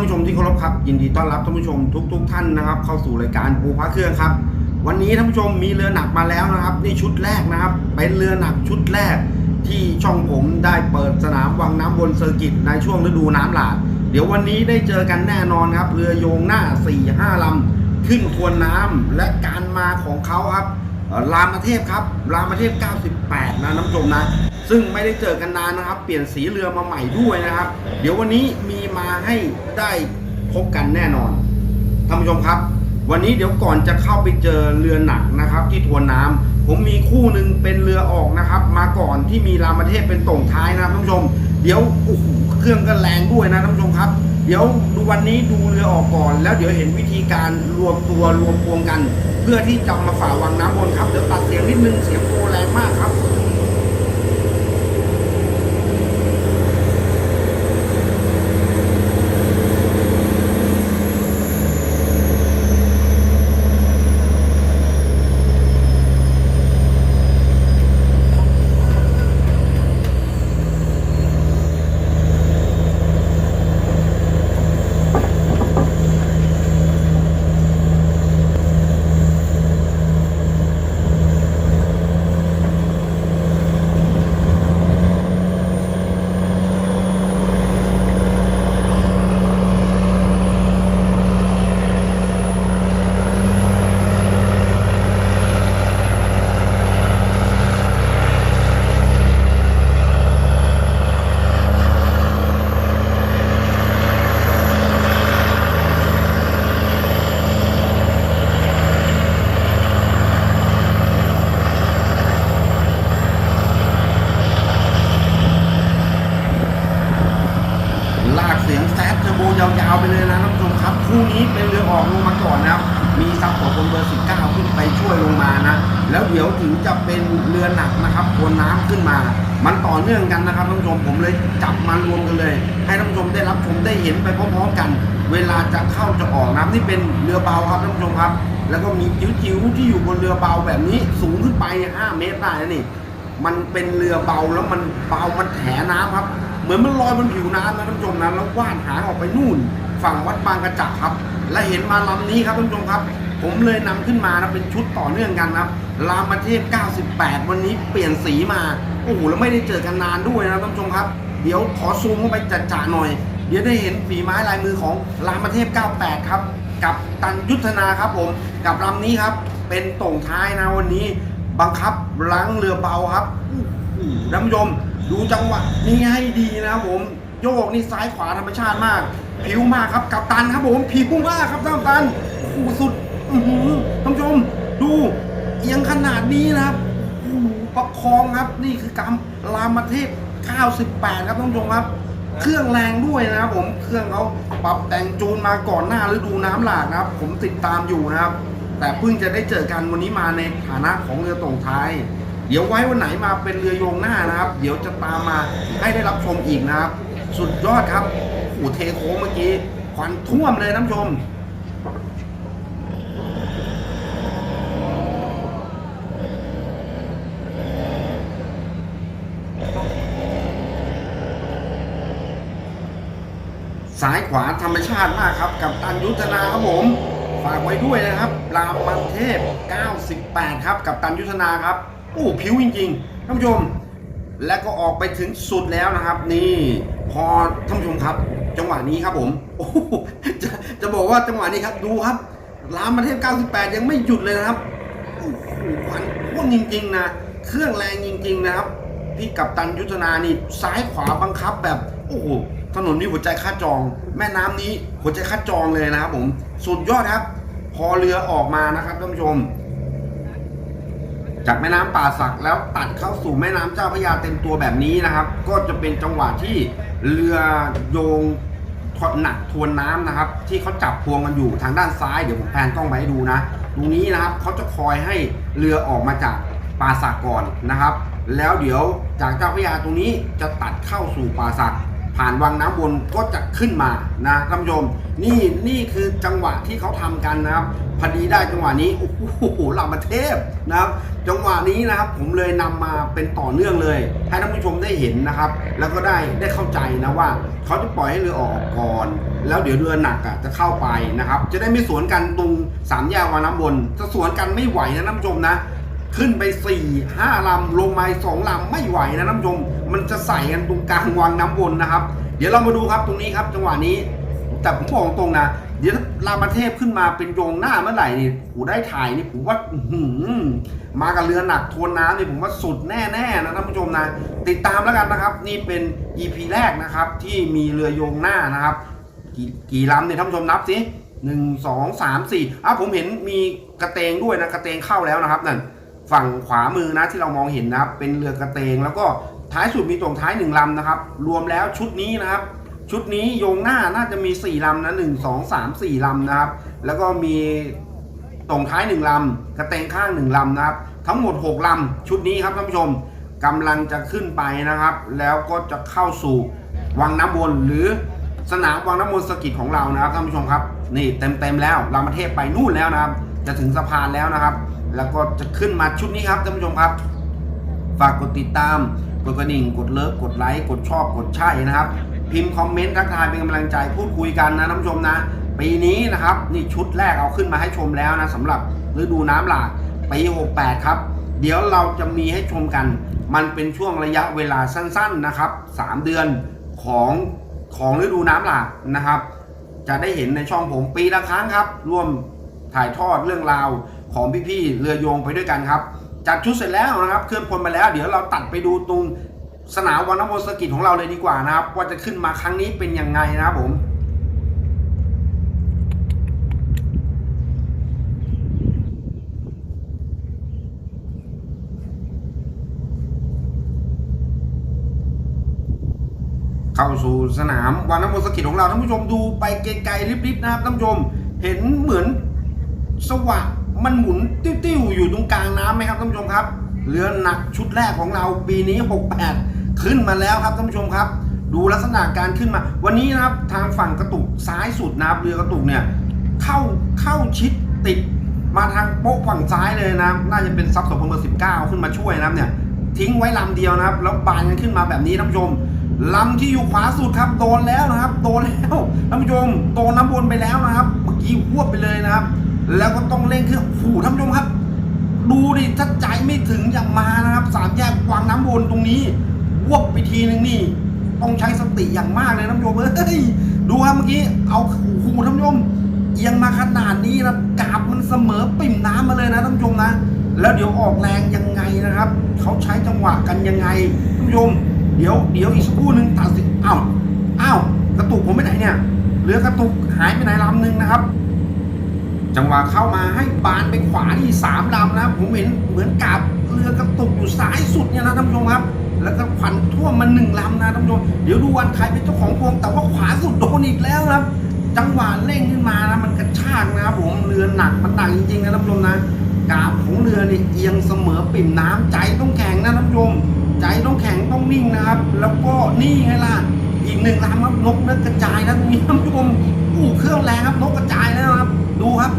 ท่านผู้ชมที่เคารพครับ ยินดีต้อนรับท่านผู้ชมทุกๆท่านนะครับ เข้าสู่รายการปูพระเครื่องครับ วันนี้ท่านผู้ชมมีเรือหนักมาแล้วนะครับ นี่ชุดแรกนะครับ เป็นเรือหนักชุดแรก ที่ช่องผมได้เปิดสนามวังน้ำวนเซอร์กิตในช่วงฤดูน้ำหลากเดี๋ยววันนี้ได้เจอกันแน่นอนครับ เรือโยงหน้า4 5ลำขึ้นทวนน้ำและการมาของเขาครับรามเทพครับรามเทพ 98 นะน้ำชมนะ ซึ่งไม่ได้เจอกันนานนะครับ เปลี่ยนสีเรือมาใหม่ด้วยนะครับ เดี๋ยววันนี้มีมาให้ได้พบกันแน่นอนท่านผู้ชมครับ วันนี้เดี๋ยวก่อนจะเข้าไปเจอเรือหนักนะครับ ที่ทวนน้ำผมมีคู่หนึ่งเป็นเรือออกนะครับ มาก่อนที่มีรามเทพเป็นตรงท้ายนะครับท่านผู้ชม เดี๋ยวโอ้โหเครื่องก็แรงด้วยนะท่านผู้ชมครับ เดี๋ยวดูวันนี้ดูเรือออกก่อน แล้วเดี๋ยวเห็นวิธีการรวมตัวรวมพวงกัน เพื่อที่จะมาฝ่าวังน้ำบนครับเดี๋ยวตัดเสียงนิดนึงเสียงโปรแรงมากครับ ลากเสียงแซดเทอร์โบยาวๆไปเลยนะท่านผู้ชมครับ คู่นี้เป็นเรือออกลงมาก่อนนะครับ มีซับของ คนเบอร์19ขึ้นไปช่วยลงมานะ แล้วเดี๋ยวถึงจะเป็นเรือหนักนะครับทวนน้ำขึ้นมา มันต่อเนื่องกันนะครับท่านผู้ชมผมเลยจับมารวมกันเลย ให้ท่านผู้ชมได้รับชมได้เห็นไปพร้อมๆกัน เวลาจะเข้าจะออกน้ำนี่เป็นเรือเบาครับท่านผู้ชมครับ แล้วก็มีจิ๋วๆที่อยู่บนเรือเบาแบบนี้สูงขึ้นไป 5 เมตรได้นะนี่มันเป็นเรือเบาแล้วมันเบามันแถน้ำครับ เหมือนมันลอยบนผิวน้ำนะท่านผู้ชมนะแล้วว่านหางออกไปนู่น ฝั่งวัดบางกระจักครับ และเห็นมาลำนี้ครับท่านผู้ชมครับ ผมเลยนำขึ้นมานะเป็นชุดต่อเนื่องกันนะครับรามเทพ 98 วันนี้เปลี่ยนสีมา โอ้โห แล้วไม่ได้เจอกันนานด้วยนะท่านผู้ชมครับ เดี๋ยวขอซูมเข้าไปจัดๆหน่อย เดี๋ยวได้เห็นฝีไม้ลายมือของรามเทพ 98 ครับ กับตันยุทธนาครับผม กับลำนี้ครับ เป็นต่งท้ายนะวันนี้ บังคับล้างเรือเบาครับอื้อหือท่านผู้ชมดูจังหวะนี้ให้ดีนะครับผม โยกนี่ซ้ายขวาธรรมชาติมาก ผิวมากครับ กับตันครับผมผิวมากครับท่านกัปตันโอ้โหสุด อื้อหือท่านผู้ชมดูเอียงขนาดนี้นะครับโอ้โหประคองครับนี่คือกรรมรามเทพ 98 ครับท่านผู้ชมครับ เครื่องแรงด้วยนะครับผมเครื่องเขาปรับแต่งจูนมาก่อนหน้าฤดูน้ำหลากนะครับ ผมติดตามอยู่นะครับ แต่เพิ่งจะได้เจอกันวันนี้มาในฐานะของเรือตรงท้าย เดี๋ยวไว้วันไหนมาเป็นเรือโยงหน้านะครับ เดี๋ยวจะตามมาให้ได้รับชมอีกนะครับ สุดยอดครับโอ้โหเทโค้งเมื่อกี้ควันท่วมเลยท่านผู้ชม ซ้ายขวาธรรมชาติมากครับกับตันยุทธนาครับผม ฝากไว้ด้วยนะครับรามมันเทพ 98 ครับกับตันยุทธนาครับโอ้ผิวจริงๆท่านผู้ชม และก็ออกไปถึงสุดแล้วนะครับ นี่พอท่านผู้ชมครับ จังหวะนี้ครับผมโอ้จะจะบอกว่าจังหวะนี้ครับดูครับรามมันเทพ 98 ยังไม่หยุดเลยนะครับโอ้โหควันพ่นจริงๆนะเครื่องแรงจริง ๆ นะครับ พี่กับตันยุทธนานี่ซ้ายขวาบังคับแบบโอ้โห ถนนนี้หัวใจค่าจอง แม่น้ำนี้หัวใจค่าจองเลยนะครับผมสุดยอดครับ พอเรือออกมานะครับท่านผู้ชม จากแม่น้ำป่าสักแล้วตัดเข้าสู่แม่น้ำเจ้าพระยาเต็มตัวแบบนี้นะครับ ก็จะเป็นจังหวะที่เรือโยงหนักทวนน้ำนะครับ ที่เขาจับพวงกันอยู่ทางด้านซ้ายเดี๋ยวผมแพนกล้องไปให้ดูนะตรงนี้นะครับเขาจะคอยให้เรือออกมาจากป่าสักก่อนนะครับ แล้วเดี๋ยวจากเจ้าพระยาตรงนี้จะตัดเข้าสู่ป่าสัก ผ่านวังน้ำวนก็จะขึ้นมานะท่านผู้ชมนี่นี่คือจังหวะที่เขาทำกันนะครับพอดีได้จังหวะนี้โอ้โหลำเทพนะครับ จังหวะนี้นะครับผมเลยนำมาเป็นต่อเนื่องเลย ให้ท่านผู้ชมได้เห็นนะครับ แล้วก็ได้ได้เข้าใจนะว่าเขาจะปล่อยให้เรือออกก่อน แล้วเดี๋ยวเรือหนักอะจะเข้าไปนะครับ จะได้ไม่สวนกันตรงสามแยกวังน้ำวนจะสวนกันไม่ไหวนะท่านผู้ชมนะ ขึ้นไป4ี่ห้าลำลงมาสองลำไม่ไหวนะท่านผู้ชม มันจะใส่กันตรงกลางวังน้ำวนนะครับ เดี๋ยวเรามาดูครับตรงนี้ครับ จังหวะนี้ แต่ผมบอกตรงนะ เดี๋ยวถ้ารามเทพขึ้นมาเป็นโยงหน้าเมื่อไหร่นี่ผมได้ถ่ายนี่ผมว่าหือมากับเรือหนักทวนน้ำนี่ผมว่าสุดแน่ๆนะท่านผู้ชมนะ ติดตามแล้วกันนะครับ นี่เป็น EP แรกนะครับ ที่มีเรือโยงหน้านะครับ กี่กี่ลำเนี่ยท่านผู้ชมนับสิหนึ่งสองสามสี่อะผมเห็นมีกระเตงด้วยนะกระเตงเข้าแล้วนะครับนั่น ฝั่งขวามือนะที่เรามองเห็นนะครับเป็นเรือกระเตง แล้วก็ท้ายสุดมีตรงท้ายหนึ่งลำนะครับ รวมแล้วชุดนี้นะครับ ชุดนี้โยงหน้าน่าจะมี 4ลำนะหนึ่งสองสามสี่ลำนะครับ แล้วก็มีตรงท้ายหนึ่งลำกระเตงข้างหนึ่งลำนะครับ ทั้งหมด6ลำชุดนี้ครับท่านผู้ชมกำลังจะขึ้นไปนะครับ แล้วก็จะเข้าสู่วังน้ำวนหรือสนามวังน้ำวนสกิจของเรานะครับท่านผู้ชมครับ นี่เต็มเต็มๆแล้วรามเทพไปนู่นแล้วนะครับ จะถึงสะพานแล้วนะครับ แล้วก็จะขึ้นมาชุดนี้ครับท่านผู้ชมครับ ฝากกดติดตาม กดกระดิ่ง กดเลิฟ กดไลค์ กดชอบ กดใช่นะครับ พิมพ์คอมเมนต์ทักทายเป็นกำลังใจพูดคุยกันนะท่านผู้ชมนะ ปีนี้นะครับนี่ชุดแรกเอาขึ้นมาให้ชมแล้วนะสำหรับฤดูน้ำหลากปี 68 ครับ เดี๋ยวเราจะมีให้ชมกัน มันเป็นช่วงระยะเวลาสั้นๆนะครับ 3 เดือนของของฤดูน้ำหลากนะครับ จะได้เห็นในช่องผมปีละครั้งครับ ร่วมถ่ายทอดเรื่องราว ของพี่ๆเรือโยงไปด้วยกันครับ จัดชุดเสร็จแล้วนะครับเคลื่อนพลมาแล้ว เดี๋ยวเราตัดไปดูตรงสนามวันนโมสกิจของเราเลยดีกว่านะครับ ว่าจะขึ้นมาครั้งนี้เป็นยังไงนะครับผมเข้าสู่สนามวานโมสกิจของเราท่านผู้ชมดูไปไกลๆริบๆนะครับท่านผู้ชมเห็นเหมือนสว่าง มันหมุนติ้วๆอยู่ตรงกลางน้ำไหมครับท่านผู้ชมครับ เรือหนักชุดแรกของเราปีนี้ 68 ขึ้นมาแล้วครับท่านผู้ชมครับ ดูลักษณะการขึ้นมา วันนี้นะครับทางฝั่งกระตุกซ้ายสุดนะครับเรือกระตุกเนี่ยเข้าเข้าชิดติดมาทางโป๊ะฝั่งซ้ายเลยนะน่าจะเป็นซับสองเบอร์สิบเก้าขึ้นมาช่วยนะครับเนี่ยทิ้งไว้ลำเดียวนะครับ แล้วบานกันขึ้นมาแบบนี้ท่านผู้ชมลำที่อยู่ขวาสุดครับโดนแล้วนะครับ โดนแล้วท่านผู้ชมโดนน้ำวนไปแล้วนะครับเมื่อกี้หวบไปเลยนะครับ แล้วก็ต้องเร่งเครื่องผูท่านผู้ชมครับ ดูดิถ้าใจไม่ถึงอย่างมานะครับ สามแยกวางน้ำวนตรงนี้วบไปทีนึงนี่ ต้องใช้สติอย่างมากเลยท่านผู้ชมเอ้ยดูครับเมื่อกี้เอาหูท่านผู้ชมเอียงมาขนาดนี้นะกาบมันเสมอปิ่มน้ำมาเลยนะท่านผู้ชมนะแล้วเดี๋ยวออกแรงยังไงนะครับเขาใช้จังหวะกันยังไงท่านผู้ชมเดี๋ยวเดี๋ยวอีกสักครู่หนึ่งตัดสินอ้าวอ้าวกระตุกผมไปไหนเนี่ยเรือกระตุกหายไปไหนลำหนึ่งนะครับ จังหวะเข้ามาให้บานไปขวานี่สามลำนะผมเห็นเหมือนกับเรือกระตุกอยู่ซ้ายสุดเนี่ยนะท่านผู้ชมครับ แล้วก็ขวัญท่วมมาหนึ่งลำนะท่านผู้ชมเดี๋ยวดูวันใครเป็นเจ้าของพวงแต่ว่าขวาสุดโดนอีกแล้วครับ จังหวะเร่งขึ้นมานะมันกระชากนะครับผมเรือหนักมันหนักจริงๆนะท่านผู้ชมนะกาบของเรือเนี่ยเอียงเสมอปิ่มน้ำใจต้องแข็งนะท่านผู้ชมใจต้องแข็งต้องนิ่งนะครับ แล้วก็นี่ไงล่ะอีกหนึ่งลำครับนกนักกระจายนะตรงนี้ท่านผู้ชม เครื่องแรงครับนกกระจายแล้วครับ ดูครับ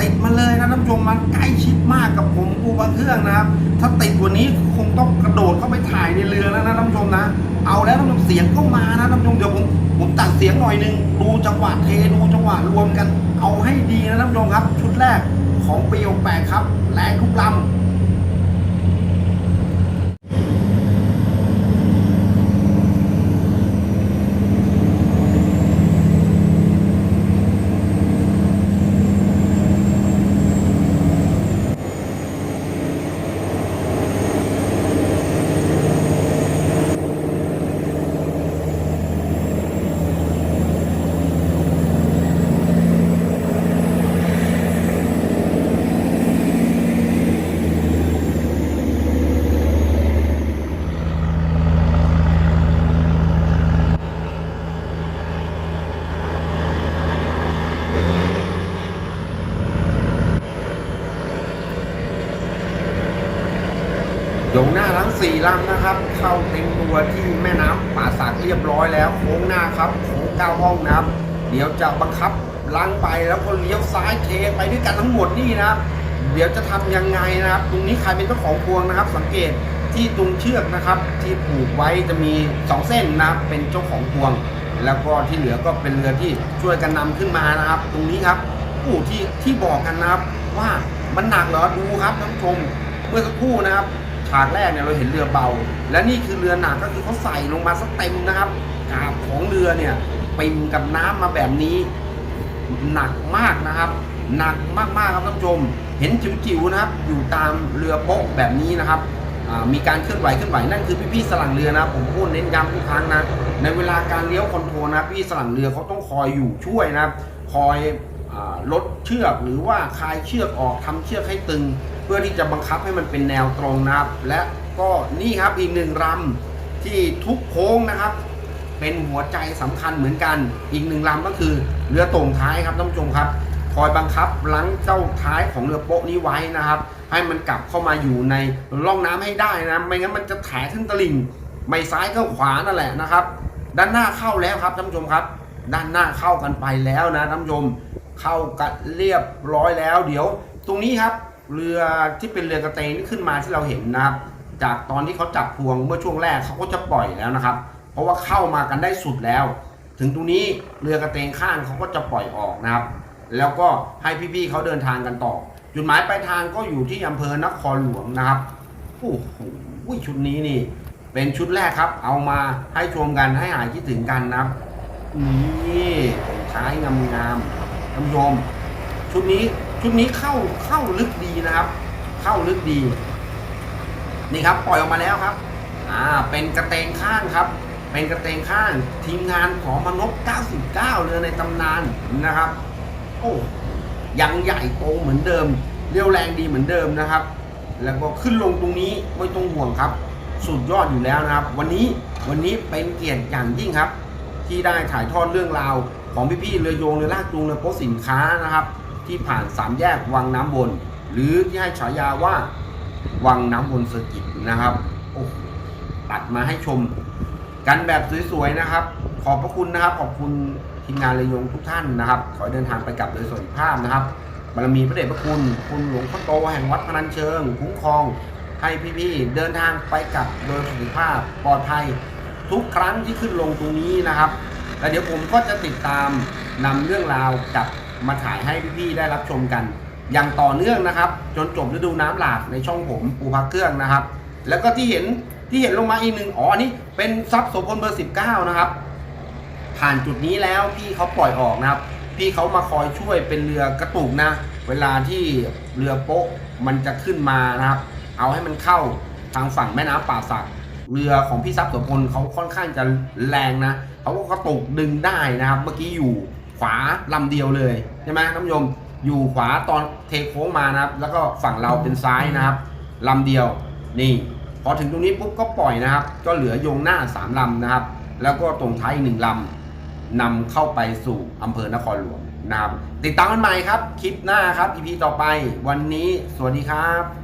ติดมาเลยนะท่านผู้ชมมันใกล้ชิดมากกับผมกูบาเครื่องนะครับ ถ้าติดกว่านี้คงต้องกระโดดเข้าไปถ่ายในเรือแล้วนะท่านผู้ชมนะ เอาแล้วท่านผู้ชมเสียงก็มานะท่านผู้ชมเดี๋ยวผมผมตัดเสียงหน่อยนึงดูจังหวะเทดูจังหวะรวมกัน เอาให้ดีนะท่านผู้ชมครับ ชุดแรกของปี68ครับ แรงทุกลำ หน้าทั้งสี่ลำนะครับ เข้าเต็มตัวที่แม่น้ำป่าสักเรียบร้อยแล้วโค้งหน้าครับโค้งเก้าห้องนะครับ เดี๋ยวจะบังคับลังไปแล้วก็เลี้ยวซ้ายเทไปด้วยกันทั้งหมดนี่นะครับเดี๋ยวจะทำยังไงนะครับ ตรงนี้ใครเป็นเจ้าของพวงนะครับ สังเกตที่ตรงเชือกนะครับ ที่ผูกไว้จะมีสองเส้นนะครับเป็นเจ้าของพวง แล้วก็ที่เหลือก็เป็นเรือที่ช่วยกันนำขึ้นมานะครับ ตรงนี้ครับผู้ที่ที่บอกกันนะครับ ว่ามันหนักเหรอดูครับท่านผู้ชมเมื่อสักครู่นะครับ ฉากแรกเนี่ยเราเห็นเรือเบา และนี่คือเรือหนักก็คือเขาใส่ลงมาสักเต็มนะครับกาบของเรือเนี่ยปิมกับน้ำมาแบบนี้หนักมากนะครับ หนักมากๆครับท่านผู้ชม เห็นจิ๋วๆนะครับ อยู่ตามเรือโป๊ะแบบนี้นะครับมีการเคลื่อนไหวเคลื่อนไหวนั่นคือพี่ๆสลังเรือนะผมพูดเน้นย้ำทุกครั้งนะในเวลาการเลี้ยวคอนโทรลนะพี่สลังเรือเขาต้องคอยอยู่ช่วยนะคอยลดเชือกหรือว่าคลายเชือกออกทำเชือกให้ตึง เพื่อที่จะบังคับให้มันเป็นแนวตรงนะครับ และก็นี่ครับอีกหนึ่งลำที่ทุกโค้งนะครับ เป็นหัวใจสำคัญเหมือนกัน อีกหนึ่งลำก็คือเรือตรงท้ายครับท่านผู้ชมครับ คอยบังคับลังเจ้าท้ายของเรือโป๊ะนี้ไว้นะครับ ให้มันกลับเข้ามาอยู่ในร่องน้ำให้ได้นะไม่งั้นมันจะแถขึ้นตลิ่งไม่ซ้ายก็ขวานั่นแหละนะครับ ด้านหน้าเข้าแล้วครับท่านผู้ชมครับ ด้านหน้าเข้ากันไปแล้วนะท่านผู้ชมเข้ากันเรียบร้อยแล้ว เดี๋ยว ตรงนี้ครับ เรือที่เป็นเรือกระเตงที่ขึ้นมาที่เราเห็นนะครับ จากตอนที่เขาจับพวงเมื่อช่วงแรกเขาก็จะปล่อยแล้วนะครับ เพราะว่าเข้ามากันได้สุดแล้ว ถึงตรงนี้เรือกระเตงข้างเขาก็จะปล่อยออกนะครับ แล้วก็ให้พี่ๆเขาเดินทางกันต่อ จุดหมายปลายทางก็อยู่ที่อำเภอนครหลวงนะครับโอ้โหชุดนี้นี่ เป็นชุดแรกครับ เอามาให้ชมกันให้หายคิดถึงกันนะครับนี่ท้ายงามๆท่านผู้ชมชุดนี้ ชุดนี้เข้าเข้าลึกดีนะครับ เข้าลึกดี นี่ครับปล่อยออกมาแล้วครับ อ่า เป็นกระเตงข้างครับ เป็นกระเตงข้าง ทีมงานของมนพ99เรือในตำนานนะครับ โอ้ยังใหญ่โตเหมือนเดิม เรียวแรงดีเหมือนเดิมนะครับ แล้วก็ขึ้นลงตรงนี้ไม่ต้องห่วงครับ สุดยอดอยู่แล้วนะครับ วันนี้วันนี้เป็นเกียรติอย่างยิ่งครับ ที่ได้ถ่ายทอดเรื่องราวของพี่ๆเรือโยงเรือลากจูงเรือโป๊สินค้านะครับ ที่ผ่านสามแยกวังน้ำวนหรือที่ให้ฉายาว่าวังน้ำวนเซอร์กิตนะครับโอ้ตัดมาให้ชมกันแบบสวยๆนะครับ ขอบพระคุณนะครับขอบคุณทีมงานเรือยงทุกท่านนะครับ ขอเดินทางไปกลับโดยสวัสดิภาพนะครับบารมีพระเดชพระคุณ คุณหลวงพ่อโตแห่งวัดพนัญเชิง คุ้มครองให้พี่ๆเดินทางไปกลับโดยสวัสดิภาพปลอดภัยทุกครั้งที่ขึ้นลงตรงนี้นะครับ แล้วเดี๋ยวผมก็จะติดตามนำเรื่องราวกับ มาถ่ายให้พี่ๆได้รับชมกัน อย่างต่อเนื่องนะครับ จนจบฤดูน้ำหลากในช่องผมปูพักเครื่องนะครับ แล้วก็ที่เห็นที่เห็นลงมาอีกหนึ่งอ๋ออันนี่เป็นซับโสพลเบอร์ 19 นะครับ ผ่านจุดนี้แล้วพี่เขาปล่อยออกนะครับ พี่เขามาคอยช่วยเป็นเรือกระตุกนะ เวลาที่เรือโป๊ะมันจะขึ้นมานะครับ เอาให้มันเข้าทางฝั่งแม่น้ำป่าสักเรือของพี่ทรัพย์โสพลเขาค่อนข้างจะแรงนะเขาก็กระตุกดึงได้นะครับ เมื่อกี้อยู่ ขวาลำเดียวเลยใช่ไหมท่านผู้ชมอยู่ขวาตอนเทโค้งมานะครับ แล้วก็ฝั่งเราเป็นซ้ายนะครับลำเดียวนี่พอถึงตรงนี้ปุ๊บก็ปล่อยนะครับ ก็เหลือโยงหน้าสามลำนะครับ แล้วก็ตรงท้ายอีกหนึ่งลำนำเข้าไปสู่อำเภอนครหลวงนะครับ ติดตามกันใหม่ครับ คลิปหน้าครับ EP ต่อไป วันนี้สวัสดีครับ